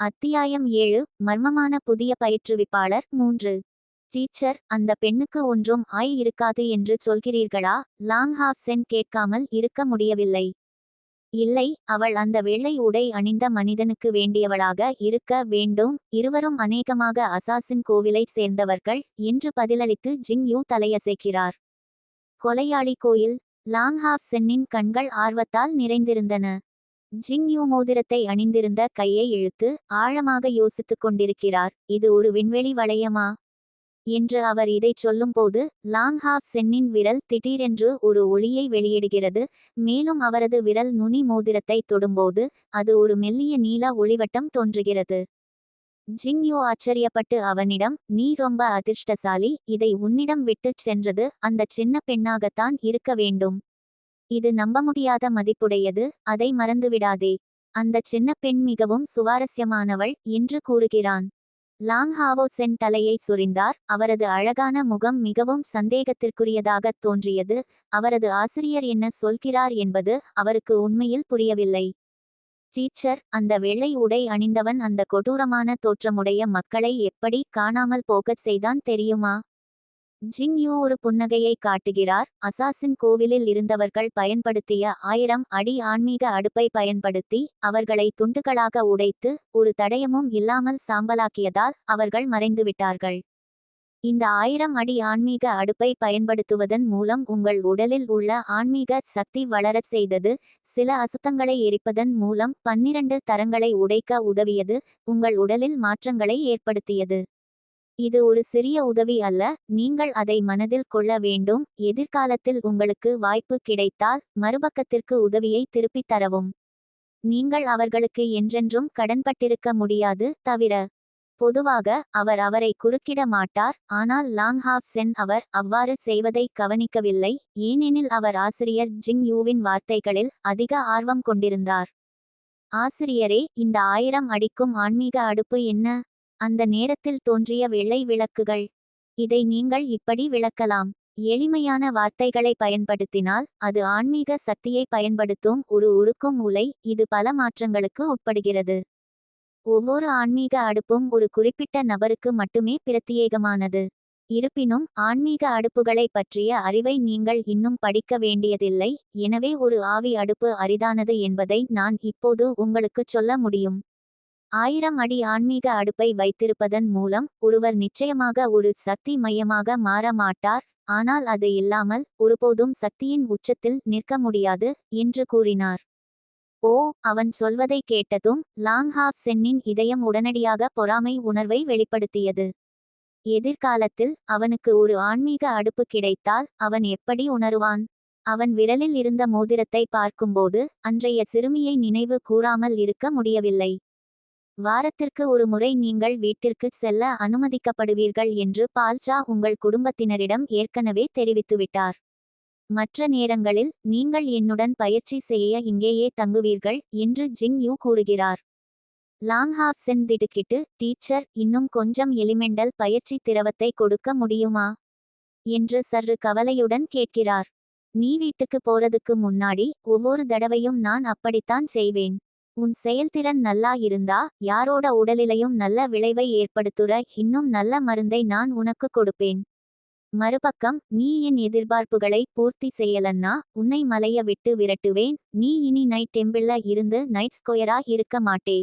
அத்தியாயம் ஏழு மர்மமான புதிய பயிற்றுவிப்பாளர் மூன்று. டீச்சர் அந்த பெண்ணுக்கு ஒன்றும் ஆய் இருக்காது என்று சொல்கிறீர்களா? லாங் ஹாஃப் சென் கேட்காமல் இருக்க முடியவில்லை. இல்லை அவள் அந்த வெள்ளை உடை அணிந்த மனிதனுக்கு வேண்டியவளாக இருக்க வேண்டும். இருவரும் அநேகமாக அசாசின் கோவிலைச் சேர்ந்தவர்கள் என்று பதிலளித்து ஜிங் யூ தலையசைக்கிறார். கொலையாளி கோயில் லாங் ஹாஃப் சென்னின் கண்கள் ஆர்வத்தால் நிறைந்திருந்தன. ஜிங் யூ மோதிரத்தை அணிந்திருந்த கையை இழுத்து ஆழமாக யோசித்துக் கொண்டிருக்கிறார். இது ஒரு விண்வெளி வளையமா? என்று அவர் இதைச் சொல்லும்போது லாங் ஹாஃப் சென்னின் விரல் திடீரென்று ஒரு ஒளியை வெளியிடுகிறது. மேலும் அவரது விரல் நுனி மோதிரத்தை தொடும்போது அது ஒரு மெல்லிய நீல ஒளிவட்டம் தோன்றுகிறது. ஜிங் யூ ஆச்சரியப்பட்டு அவனிடம் நீ ரொம்ப அதிர்ஷ்டசாலி. இதை உன்னிடம் விட்டுச் சென்றது அந்த சின்ன பெண்ணாகத்தான் இருக்க வேண்டும். இது நம்ப முடியாத மதிப்புடையது அதை மறந்துவிடாதே. அந்தச் சின்ன பெண் மிகவும் சுவாரஸ்யமானவள் என்று கூறுகிறான். லாங் ஹாவோ சென் தலையை சொரிந்தார். அவரது அழகான முகம் மிகவும் சந்தேகத்திற்குரியதாகத் தோன்றியது. அவரது ஆசிரியர் என்ன சொல்கிறார் என்பது அவருக்கு உண்மையில் புரியவில்லை. டீச்சர் அந்த வெள்ளை உடை அணிந்தவன் அந்த கொடூரமான தோற்றமுடைய மக்களை எப்படி காணாமல் போகச் செய்தான் தெரியுமா? ஜிங் யூ ஒரு புன்னகையை காட்டுகிறார். அசாசின் கோவிலில் இருந்தவர்கள் பயன்படுத்திய ஆயிரம் அடி ஆன்மீக அடுப்பை பயன்படுத்தி அவர்களை துண்டுகளாக உடைத்து ஒரு தடயமும் இல்லாமல் சாம்பலாக்கியதால் அவர்கள் மறைந்துவிட்டார்கள். இந்த ஆயிரம் அடி ஆன்மீக அடுப்பை பயன்படுத்துவதன் மூலம் உங்கள் உடலில் உள்ள ஆன்மீக சக்தி வளரச் செய்தது சில அசுத்தங்களை எரிப்பதன் மூலம் பன்னிரண்டு தரங்களை உடைக்க உதவியது உங்கள் உடலில் மாற்றங்களை ஏற்படுத்தியது. இது ஒரு சிறிய உதவி அல்ல நீங்கள் அதை மனதில் கொள்ள வேண்டும். எதிர்காலத்தில் உங்களுக்கு வாய்ப்பு கிடைத்தால் மறுபக்கத்திற்கு உதவியை திருப்பித் தரவும். நீங்கள் அவர்களுக்கு என்றென்றும் கடன்பட்டிருக்க முடியாது தவிர பொதுவாக அவர் அவரை குறுக்கிட மாட்டார் ஆனால் லாங் ஹாஃப் சென் அவர் அவ்வாறு செய்வதை கவனிக்கவில்லை. ஏனெனில் அவர் ஆசிரியர் ஜிங் யூவின் வார்த்தைகளில் அதிக ஆர்வம் கொண்டிருந்தார். ஆசிரியரே இந்த ஆயிரம் அடிக்கும் ஆன்மீக அடுப்பு என்ன? அந்த நேரத்தில் தோன்றிய வெள்ளை விளக்குகள். இதை நீங்கள் இப்படி விளக்கலாம். எளிமையான வார்த்தைகளை பயன்படுத்தினால் அது ஆன்மீக சக்தியை பயன்படுத்தும் ஒரு உருக்கும் உலை இது பல மாற்றங்களுக்கு உட்படுகிறது. ஒவ்வொரு ஆன்மீக அடுப்பும் ஒரு குறிப்பிட்ட நபருக்கு மட்டுமே பிரத்யேகமானது. இருப்பினும் ஆன்மீக அடுப்புகளை பற்றிய அறிவை நீங்கள் இன்னும் படிக்க வேண்டியதில்லை. எனவே ஒரு ஆவி அடுப்பு அரிதானது என்பதை நான் இப்போது உங்களுக்குச் சொல்ல முடியும். ஆயிரம் அடி ஆன்மீக அடுப்பை வைத்திருப்பதன் மூலம் ஒருவர் நிச்சயமாக ஒரு சக்தி மையமாக மாற மாட்டார் ஆனால் அது இல்லாமல் ஒருபோதும் சக்தியின் உச்சத்தில் நிற்க முடியாது என்று கூறினார். ஓ அவன் சொல்வதை கேட்டதும் லாங் ஹாஃப் சென்னின் இதயம் உடனடியாக பொறாமை உணர்வை வெளிப்படுத்தியது. எதிர்காலத்தில் அவனுக்கு ஒரு ஆன்மீக அடுப்பு கிடைத்தால் அவன் எப்படி உணருவான்? அவன் விரலில் இருந்த மோதிரத்தை பார்க்கும்போது அன்றைய சிறுமியை நினைவு கூறாமல் இருக்க முடியவில்லை. வாரத்திற்கு ஒரு முறை நீங்கள் வீட்டிற்கு செல்ல அனுமதிக்கப்படுவீர்கள் என்று பால்சா உங்கள் குடும்பத்தினரிடம் ஏற்கனவே தெரிவித்துவிட்டார். மற்ற நேரங்களில் நீங்கள் என்னுடன் பயிற்சி செய்ய இங்கேயே தங்குவீர்கள் என்று ஜிங் யூ கூறுகிறார். லாங் ஹாஃப் சென் திடுக்கிட்டு டீச்சர் இன்னும் கொஞ்சம் எலிமெண்டல் பயிற்சி திரவத்தை கொடுக்க முடியுமா என்று சற்று கவலையுடன் கேட்கிறார். நீ வீட்டுக்கு போறதுக்கு முன்னாடி ஒவ்வொரு தடவையும் நான் அப்படித்தான் செய்வேன். உன் செயல்திறன் நல்லா இருந்தா யாரோட உடலிலையும் நல்ல விளைவை ஏற்படுத்துற இன்னும் நல்ல மருந்தை நான் உனக்கு கொடுப்பேன். மறுபக்கம் நீ என் எதிர்பார்ப்புகளை பூர்த்தி செய்யலன்னா உன்னை மலைய விட்டு விரட்டுவேன். நீ இனி நைட் டெம்பிள்ல இருந்து நைட் ஸ்கொயரா இருக்க மாட்டே.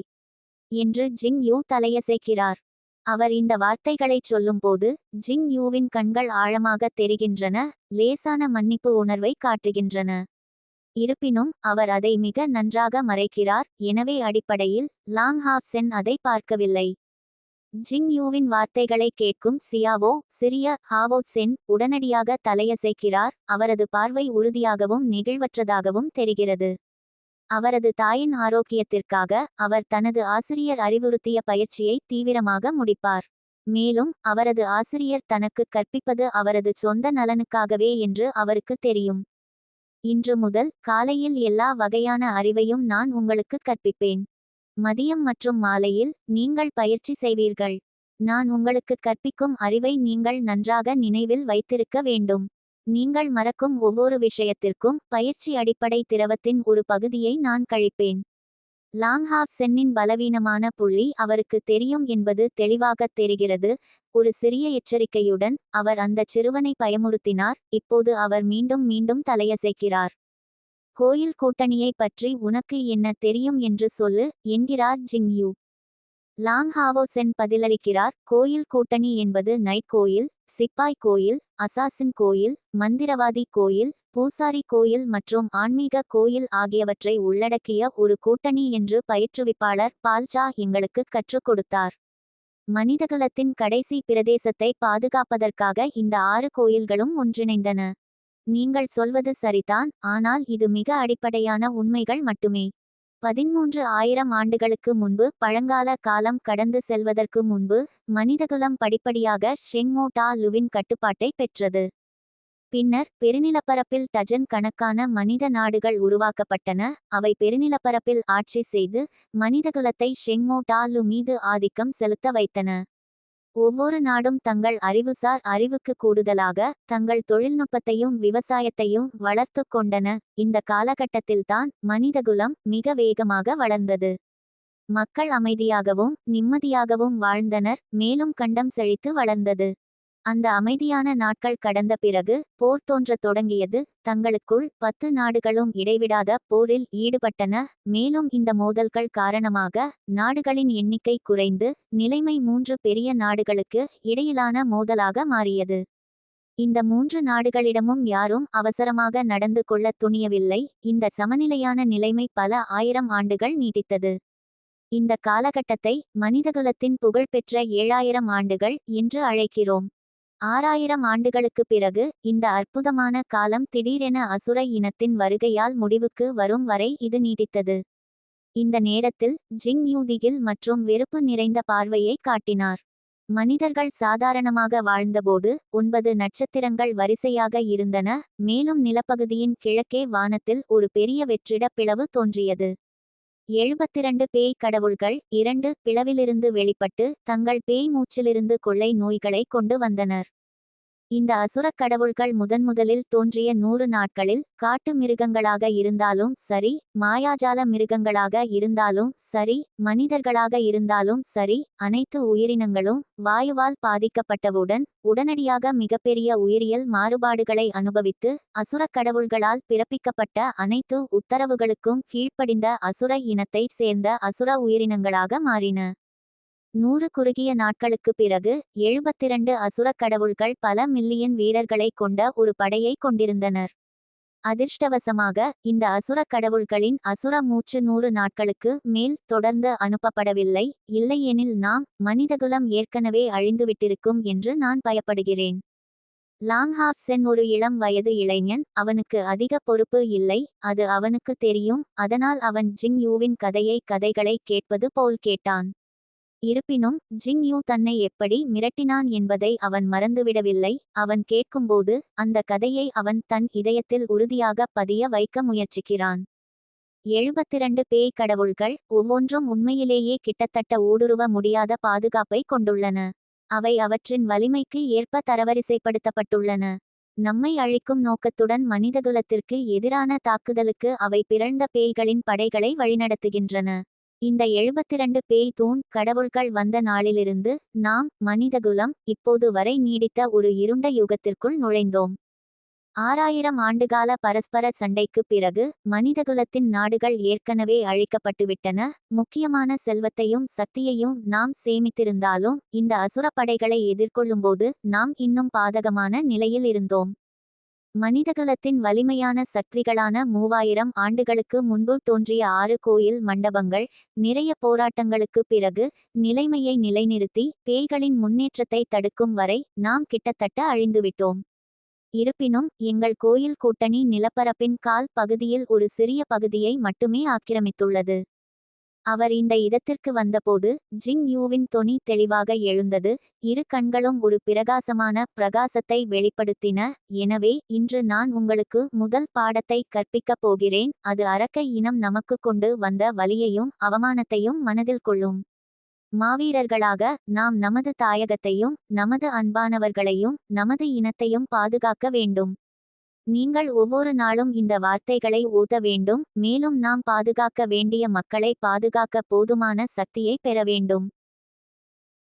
என்று ஜிங் யூ தலையசைக்கிறார். அவர் இந்த வார்த்தைகளைச் சொல்லும்போது ஜிங் யூவின் கண்கள் ஆழமாக தெரிகின்றன லேசான மன்னிப்பு உணர்வை காட்டுகின்றன. இருப்பினும் அவர் அதை மிக நன்றாக மறைக்கிறார். எனவே அடிப்படையில் லாங் ஹாஃப் சென் அதை பார்க்கவில்லை. ஜிங் யூவின் வார்த்தைகளை கேட்கும் சியாவோ சிறிய ஹாவோ சென் உடனடியாக தலையசைக்கிறார். அவரது பார்வை உறுதியாகவும் நெகிழ்வற்றதாகவும் தெரிகிறது. அவரது தாயின் ஆரோக்கியத்திற்காக அவர் தனது ஆசிரியர் அறிவுறுத்திய பயிற்சியை தீவிரமாக முடிப்பார். மேலும் அவரது ஆசிரியர் தனக்கு கற்பிப்பது அவரது சொந்த நலனுக்காகவே என்று அவருக்கு தெரியும். இன்று முதல் காலையில் எல்லா வகையான அறிவையும் நான் உங்களுக்கு கற்பிப்பேன். மதியம் மற்றும் மாலையில் நீங்கள் பயிற்சி செய்வீர்கள். நான் உங்களுக்கு கற்பிக்கும் அறிவை நீங்கள் நன்றாக நினைவில் வைத்திருக்க வேண்டும். நீங்கள் மறக்கும் ஒவ்வொரு விஷயத்திற்கும் பயிற்சி அடிப்படை திரவத்தின் ஒரு பகுதியை நான் கழிப்பேன். லாங்ஹாஃப் சென்னின் பலவீனமான புள்ளி அவருக்கு தெரியும் என்பது தெளிவாகத் தெரிகிறது. ஒரு சிறிய எச்சரிக்கையுடன் அவர் அந்தச் சிறுவனை பயமுறுத்தினார். இப்போது அவர் மீண்டும் மீண்டும் தலையசைக்கிறார். கோயில் கூட்டணியை பற்றி உனக்கு என்ன தெரியும் என்று சொல்லு என்கிறார் ஜிங்யூ லாங் ஹாவோ சென் பதிலளிக்கிறார். கோயில் கூட்டணி என்பது நைட் கோயில். சிப்பாய் கோயில் அசாசின் கோயில் மந்திரவாதி கோயில் பூசாரி கோயில் மற்றும் ஆன்மீக கோயில் ஆகியவற்றை உள்ளடக்கிய ஒரு கூட்டணி என்று பயிற்றுவிப்பாளர் பால்சா எங்களுக்கு கற்றுக் கொடுத்தார். மனிதகுலத்தின் கடைசி பிரதேசத்தை பாதுகாப்பதற்காக இந்த ஆறு கோயில்களும் ஒன்றிணைந்தன. நீங்கள் சொல்வது சரிதான் ஆனால் இது மிக அடிப்படையான உண்மைகள் மட்டுமே. பதிமூன்று ஆயிரம் ஆண்டுகளுக்கு முன்பு பழங்கால காலம் கடந்து செல்வதற்கு முன்பு மனிதகுலம் படிப்படியாக ஷெங்மோட்டா லுவின் கட்டுப்பாட்டை பெற்றது. பின்னர் பெருநிலப்பரப்பில் டஜன் கணக்கான மனித நாடுகள் உருவாக்கப்பட்டன. அவை பெருநிலப்பரப்பில் ஆட்சி செய்து மனிதகுலத்தை ஷெங்மோட்டா லு மீது ஆதிக்கம் செலுத்த வைத்தன. ஒவ்வொரு நாடும் தங்கள் அறிவுசார் அறிவுக்கு கூடுதலாக தங்கள் தொழில்நுட்பத்தையும் விவசாயத்தையும் வளர்த்து கொண்டன. இந்த காலகட்டத்தில்தான் மனிதகுலம் மிக வேகமாக வளர்ந்தது. மக்கள் அமைதியாகவும் நிம்மதியாகவும் வாழ்ந்தனர் மேலும் கண்டம் செழித்து வளர்ந்தது. அந்த அமைதியான நாட்கள் கடந்த பிறகு போர் தோன்றத் தொடங்கியது. தங்களுக்குள் பத்து நாடுகளும் இடைவிடாத போரில் ஈடுபட்டன. மேலும் இந்த மோதல்கள் காரணமாக நாடுகளின் எண்ணிக்கை குறைந்து நிலைமை மூன்று பெரிய நாடுகளுக்கு இடையிலான மோதலாக மாறியது. இந்த மூன்று நாடுகளிடமும் யாரும் அவசரமாக நடந்து கொள்ள துணியவில்லை. இந்த சமநிலையான நிலைமை பல ஆயிரம் ஆண்டுகள் நீடித்தது. இந்த காலகட்டத்தை மனிதகுலத்தின் புகழ்பெற்ற ஏழாயிரம் ஆண்டுகள் என்று அழைக்கிறோம். ஆறாயிரம் ஆண்டுகளுக்குப் பிறகு இந்த அற்புதமான காலம் திடீரென அசுர இனத்தின் வருகையால் முடிவுக்கு வரும் வரை இது நீடித்தது. இந்த நேரத்தில் ஜிங் யூதிகில் மற்றும் வெறுப்பு நிறைந்த பார்வையை காட்டினார். மனிதர்கள் சாதாரணமாக வாழ்ந்தபோது ஒன்பது நட்சத்திரங்கள் வரிசையாக இருந்தன மேலும் நிலப்பகுதியின் கிழக்கே வானத்தில் ஒரு பெரிய வெற்றிட பிளவு தோன்றியது. எழுபத்திரண்டு பேய் கடவுள்கள் இரண்டு பிளவிலிருந்து வெளிப்பட்டு தங்கள் பேய் மூச்சிலிருந்து கொள்ளை நோய்களை கொண்டு வந்தனர். இந்த அசுரக் கடவுள்கள் முதன்முதலில் தோன்றிய நூறு நாட்களில் காட்டு மிருகங்களாக இருந்தாலும் சரி மாயாஜால மிருகங்களாக இருந்தாலும் சரி மனிதர்களாக இருந்தாலும் சரி அனைத்து உயிரினங்களும் வாயுவால் பாதிக்கப்பட்டவுடன் உடனடியாக மிகப்பெரிய உயிரியல் மாறுபாடுகளை அனுபவித்து அசுரக் கடவுள்களால் பிறப்பிக்கப்பட்ட அனைத்து உத்தரவுகளுக்கும் கீழ்ப்படிந்த அசுர இனத்தைச் சேர்ந்த அசுர உயிரினங்களாக மாறின. நூறு குறுகிய நாட்களுக்கு பிறகு எழுபத்திரண்டு அசுரக் கடவுள்கள் பல மில்லியன் வீரர்களை கொண்ட ஒரு படையை கொண்டிருந்தனர். அதிர்ஷ்டவசமாக இந்த அசுரக் கடவுள்களின் அசுர மூச்சு நூறு நாட்களுக்கு மேல் தொடர்ந்து அனுப்பப்படவில்லை. இல்லையெனில் நாம் மனிதகுலம் ஏற்கனவே அழிந்துவிட்டிருக்கும் என்று நான் பயப்படுகிறேன். லாங்ஹாஃப் சென் ஒரு இளம் வயது இளைஞன் அவனுக்கு அதிக பொறுப்பு இல்லை அது அவனுக்கு தெரியும் அதனால் அவன் ஜிங் யூவின் கதையை கதைகளை கேட்பது போல் கேட்டான். இருப்பினும் ஜிங் யூ தன்னை எப்படி மிரட்டினான் என்பதை அவன் மறந்துவிடவில்லை. அவன் கேட்கும்போது அந்த கதையை அவன் தன் இதயத்தில் உறுதியாக பதிய வைக்க முயற்சிக்கிறான். எழுபத்திரண்டு பேய் கடவுள்கள் ஒவ்வொன்றும் உண்மையிலேயே கிட்டத்தட்ட ஊடுருவ முடியாத பாதுகாப்பை கொண்டுள்ளன. அவை அவற்றின் வலிமைக்கு ஏற்ப தரவரிசைப்படுத்தப்பட்டுள்ளன. நம்மை அழிக்கும் நோக்கத்துடன் மனிதகுலத்திற்கு எதிரான தாக்குதலுக்கு அவை பிறழ்ந்த பேய்களின் படைகளை வழிநடத்துகின்றன. இந்த எழுபத்திரண்டு பேய் தூண் கடவுள்கள் வந்த நாளிலிருந்து நாம் மனிதகுலம் இப்போது வரை நீடித்த ஒரு இருண்ட யுகத்திற்குள் நுழைந்தோம். ஆறாயிரம் ஆண்டுகால பரஸ்பர சண்டைக்கு பிறகு மனிதகுலத்தின் நாடுகள் ஏற்கனவே அழிக்கப்பட்டுவிட்டன. முக்கியமான செல்வத்தையும் சக்தியையும் நாம் சேமித்திருந்தாலும் இந்த அசுரப்படைகளை எதிர்கொள்ளும்போது நாம் இன்னும் பாதகமான நிலையில் இருந்தோம். மனிதகலத்தின் வலிமையான சக்திகளான மூவாயிரம் ஆண்டுகளுக்கு முன்பு தோன்றிய ஆறு கோயில் மண்டபங்கள் நிறைய போராட்டங்களுக்கு பிறகு நிலைமையை நிலைநிறுத்தி பேய்களின் முன்னேற்றத்தை தடுக்கும் வரை நாம் கிட்டத்தட்ட அழிந்துவிட்டோம். இருப்பினும் எங்கள் கோயில் கூட்டணி நிலப்பரப்பின் கால் பகுதியில் ஒரு சிறிய பகுதியை மட்டுமே ஆக்கிரமித்துள்ளது. அவர் இந்த இடத்திற்கு வந்தபோது ஜிங் யூவின் தொனி தெளிவாக எழுந்தது இரு கண்களும் ஒரு பிரகாசமான பிரகாசத்தை வெளிப்படுத்தின எனவே இன்று நான் உங்களுக்கு முதல் பாடத்தை கற்பிக்கப் போகிறேன் அது அரக்க இனம் நமக்கு கொண்டு வந்த வலியையும் அவமானத்தையும் மனதில் கொள்ளும். மாவீரர்களாக நாம் நமது தாயகத்தையும் நமது அன்பானவர்களையும் நமது இனத்தையும் பாதுகாக்க வேண்டும். நீங்கள் ஒவ்வொரு நாளும் இந்த வார்த்தைகளை ஊத வேண்டும் மேலும் நாம் பாதுகாக்க வேண்டிய மக்களை பாதுகாக்க போதுமான சக்தியை பெற வேண்டும்.